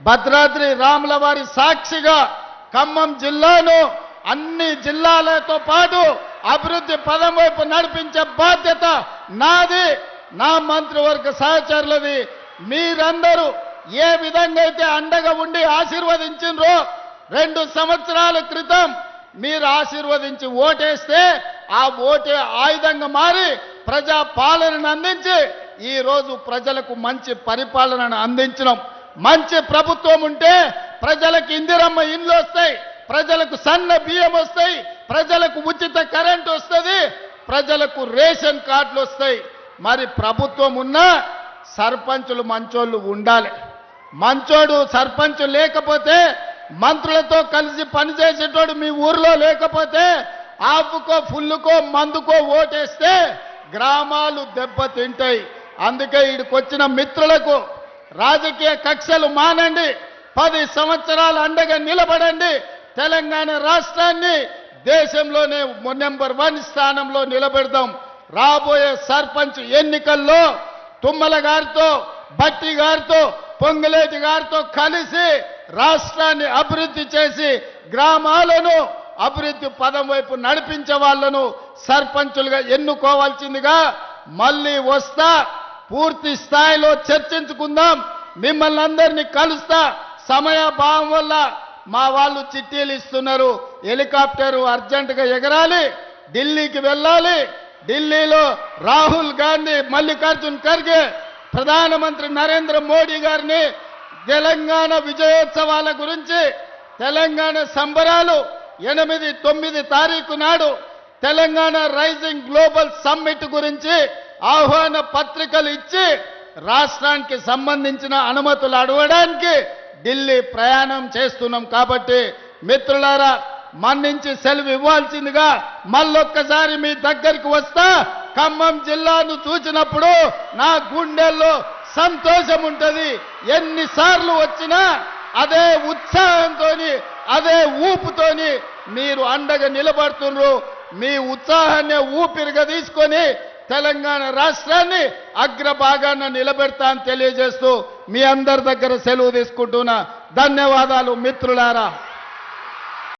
భద్రాద్రి రాముల వారి సాక్షిగా ఖమ్మం జిల్లాను అన్ని జిల్లాలతో పాటు అభివృద్ధి పదం వైపు నడిపించే బాధ్యత నాది నా మంత్రివర్గ సహచరులది. మీరందరూ ఏ విధంగా అయితే అండగా ఉండి ఆశీర్వదించినరో రెండు సంవత్సరాల క్రితం మీరు ఆశీర్వదించి ఓటేస్తే ఆ ఓటే ఆయుధంగా మారి ప్రజా పాలనను అందించి ఈరోజు ప్రజలకు మంచి పరిపాలనను అందించడం మంచి ప్రభుత్వం ఉంటే ప్రజలకు ఇందిరమ్మ ఇండ్లు వస్తాయి ప్రజలకు సన్న బియ్యం వస్తాయి ప్రజలకు ఉచిత కరెంట్ వస్తుంది ప్రజలకు రేషన్ కార్డులు వస్తాయి. మరి ప్రభుత్వం ఉన్నా సర్పంచులు మంచోళ్ళు ఉండాలి. మంచోడు సర్పంచ్ లేకపోతే మంత్రులతో కలిసి పనిచేసేటోడు మీ ఊర్లో లేకపోతే ఆపుకో ఫుల్లుకో మందుకో ఓటేస్తే గ్రామాలు దెబ్బతింటాయి. అందుకే ఇక్కడికొచ్చిన మిత్రులకు రాజకీయ కక్షలు మానండి. పది సంవత్సరాలు అండగా నిలబడండి. తెలంగాణ రాష్ట్రాన్ని దేశంలోనే నెంబర్ వన్ స్థానంలో నిలబెడదాం. రాబోయే సర్పంచ్ ఎన్నికల్లో తుమ్మల గారితో భట్టి గారితో పొంగులేటి గారితో కలిసి రాష్ట్రాన్ని అభివృద్ధి చేసి గ్రామాలను అభివృద్ధి పదం వైపు నడిపించే వాళ్ళను సర్పంచులుగా ఎన్నుకోవాల్సిందిగా మళ్ళీ వస్తా పూర్తి స్థాయిలో చర్చించుకుందాం. మిమ్మల్ని అందరినీ కలుస్తా. సమయాభావం వల్ల మా వాళ్ళు చిట్టీలు ఇస్తున్నారు. హెలికాప్టర్ అర్జెంటుగా ఎగరాలి. ఢిల్లీకి వెళ్ళాలి. ఢిల్లీలో రాహుల్ గాంధీ మల్లికార్జున్ ఖర్గే ప్రధానమంత్రి నరేంద్ర మోడీ గారిని తెలంగాణ విజయోత్సవాల గురించి తెలంగాణ సంబరాలు ఎనిమిది తొమ్మిది తారీఖు నాడు తెలంగాణ రైజింగ్ గ్లోబల్ సమ్మిట్ గురించి ఆహ్వాన పత్రికలు ఇచ్చి రాష్ట్రానికి సంబంధించిన అనుమతులు అడగడానికి ఢిల్లీ ప్రయాణం చేస్తున్నాం కాబట్టి మిత్రులారా మన్నించి సెలవు ఇవ్వాల్సిందిగా మళ్ళొక్కసారి మీ దగ్గరికి వస్తా ఖమ్మం జిల్లాను చూసినప్పుడు నా గుండెల్లో సంతోషం ఉంటుంది. ఎన్నిసార్లు వచ్చినా అదే ఉత్సాహంతో అదే ఊపుతోని మీరు అండగా నిలబడుతున్నారు మీ ఉత్సాహాన్ని ఊపిరిగా తీసుకొని తెలంగాణ రాష్ట్రాన్ని అగ్రభాగాన నిలబెడతా అని తెలియజేస్తూ మీ అందరి దగ్గర సెలవు తీసుకుంటున్నా. ధన్యవాదాలు మిత్రులారా.